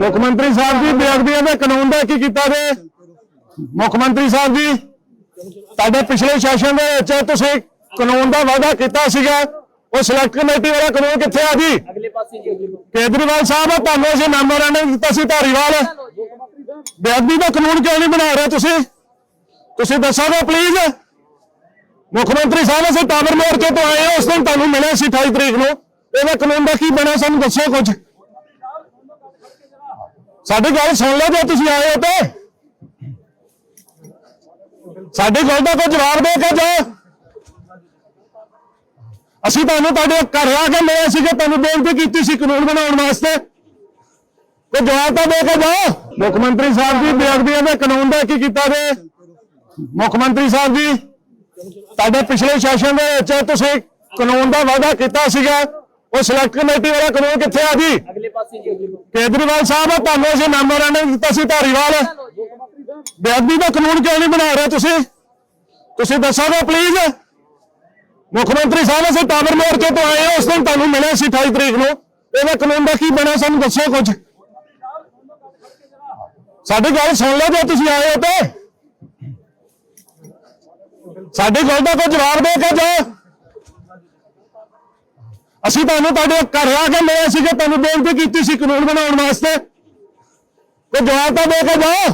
ਮੁੱਖ ਮੰਤਰੀ ਸਾਹਿਬ ਜੀ, ਬੇਅਦਬੀਆਂ ਦੇ ਕਾਨੂੰਨ ਦਾ ਕੀ ਕੀਤਾ ਜੇ? ਮੁੱਖ ਮੰਤਰੀ ਸਾਹਿਬ ਜੀ, ਤੁਹਾਡੇ ਪਿਛਲੇ ਸੈਸ਼ਨ ਦੇ ਵਿੱਚ ਤੁਸੀਂ ਕਾਨੂੰਨ ਦਾ ਵਾਅਦਾ ਕੀਤਾ ਸੀਗਾ। ਉਹ ਸਿਲੈਕਟ ਕਮੇਟੀ ਵਾਲਾ ਕਾਨੂੰਨ ਕਿੱਥੇ ਆ ਜੀ? ਅਗਲੇ ਪਾਸੇ ਜੀ ਅਗਲੇ ਕੇਜਰੀਵਾਲ ਸਾਹਿਬ, ਤੁਹਾਨੂੰ ਅਸੀਂ ਮੈਮੋਰੈਂਡਮ ਦਿੱਤਾ ਸੀ ਧਾਰੀਵਾਲ। ਬੇਅਦਬੀ ਦਾ ਕਾਨੂੰਨ ਕਿਉਂ ਨਹੀਂ ਬਣਾ ਰਹੇ ਤੁਸੀਂ? ਤੁਸੀਂ ਦੱਸੋਗੇ ਪਲੀਜ਼ ਮੁੱਖ ਮੰਤਰੀ ਸਾਹਿਬ, ਅਸੀਂ ਟਾਵਰ ਮੋਰਚੇ ਤੋਂ ਆਏ ਹਾਂ, ਉਸ ਦਿਨ ਤੁਹਾਨੂੰ ਮਿਲੇ ਸੀ 28 ਤਰੀਕ ਨੂੰ। ਇਹਦਾ ਕਾਨੂੰਨ ਦਾ ਕੀ ਬਣਿਆ ਸਾਨੂੰ ਦੱਸੋ ਕੁਝ। ਸਾਡੀ ਗੱਲ ਸੁਣ ਲਓ ਜੇ ਤੁਸੀਂ ਆਏ ਹੋ ਤੇ। ਸਾਡੀ ਗੱਲ ਦਾ ਕੋਈ ਜਵਾਬ ਦੇ ਕੇ ਜਾਓ। ਅਸੀਂ ਤੁਹਾਨੂੰ ਤੁਹਾਡੇ ਘਰ ਆ ਕੇ ਮਿਲੇ ਸੀ ਕਿ ਤੁਹਾਨੂੰ ਬੇਨਤੀ ਕੀਤੀ ਸੀ ਕਾਨੂੰਨ ਬਣਾਉਣ ਵਾਸਤੇ। ਕੋਈ ਜਵਾਬ ਤਾਂ ਦੇ ਕੇ ਜਾਓ। ਮੁੱਖ ਮੰਤਰੀ ਸਾਹਿਬ ਜੀ, ਬੇਅਦਬੀਆਂ ਦੇ ਕਾਨੂੰਨ ਦਾ ਕੀ ਕੀਤਾ ਜੇ? ਮੁੱਖ ਮੰਤਰੀ ਸਾਹਿਬ ਜੀ, ਤੁਹਾਡੇ ਪਿਛਲੇ ਸੈਸ਼ਨ ਦੇ ਵਿੱਚ ਤੁਸੀਂ ਕਾਨੂੰਨ ਦਾ ਵਾਅਦਾ ਕੀਤਾ ਸੀਗਾ। ਉਹ ਸਿਲੈਕਟ ਕਮੇਟੀ ਵਾਲਾ ਕਾਨੂੰਨ ਕਿੱਥੇ ਆ ਜੀ? ਅਗਲੇ ਪਾਸੇ ਜੀ ਅਗਲੇ ਪਾਸੇ ਕੇਜਰੀਵਾਲ ਸਾਹਿਬ ਤੁਹਾਨੂੰ ਅਸੀਂ ਮੈਮੋਰੈਂਡਮ ਦਿੱਤਾ ਸੀ ਧਾਰੀਵਾਲ। ਬੇਅਦਬੀ ਦਾ ਕਾਨੂੰਨ ਕਿਉਂ ਨਹੀਂ ਬਣਾ ਰਹੇ ਤੁਸੀਂ? ਤੁਸੀਂ ਦੱਸੋਗੇ ਪਲੀਜ਼ ਮੁੱਖ ਮੰਤਰੀ ਸਾਹਿਬ ਅਸੀਂ ਟਾਵਰ ਮੋਰਚੇ ਤੋਂ ਆਏ ਹਾਂ ਉਸ ਦਿਨ ਤੁਹਾਨੂੰ ਮਿਲੇ ਸੀ 28 ਤਰੀਕ ਨੂੰ। ਇਹਦਾ ਕਾਨੂੰਨ ਦਾ ਕੀ ਬਣਿਆ ਸਾਨੂੰ ਦੱਸੋ ਕੁਝ। ਸਾਡੀ ਗੱਲ ਸੁਣ ਲਓ ਜੇ ਤੁਸੀਂ ਆਏ ਹੋ ਤੇ। ਸਾਡੀ ਗੱਲ ਦਾ ਕੋਈ ਜਵਾਬ ਦੇ ਕੇ ਜਾਓ। ਅਸੀਂ ਤੁਹਾਨੂੰ ਤੁਹਾਡੇ ਘਰ ਆ ਕੇ ਮਿਲੇ ਸੀ ਕਿ ਤੁਹਾਨੂੰ ਬੇਨਤੀ ਕੀਤੀ ਸੀ ਕਾਨੂੰਨ ਬਣਾਉਣ ਵਾਸਤੇ। ਕੋਈ ਜਵਾਬ ਤਾਂ ਦੇ ਕੇ ਜਾਓ।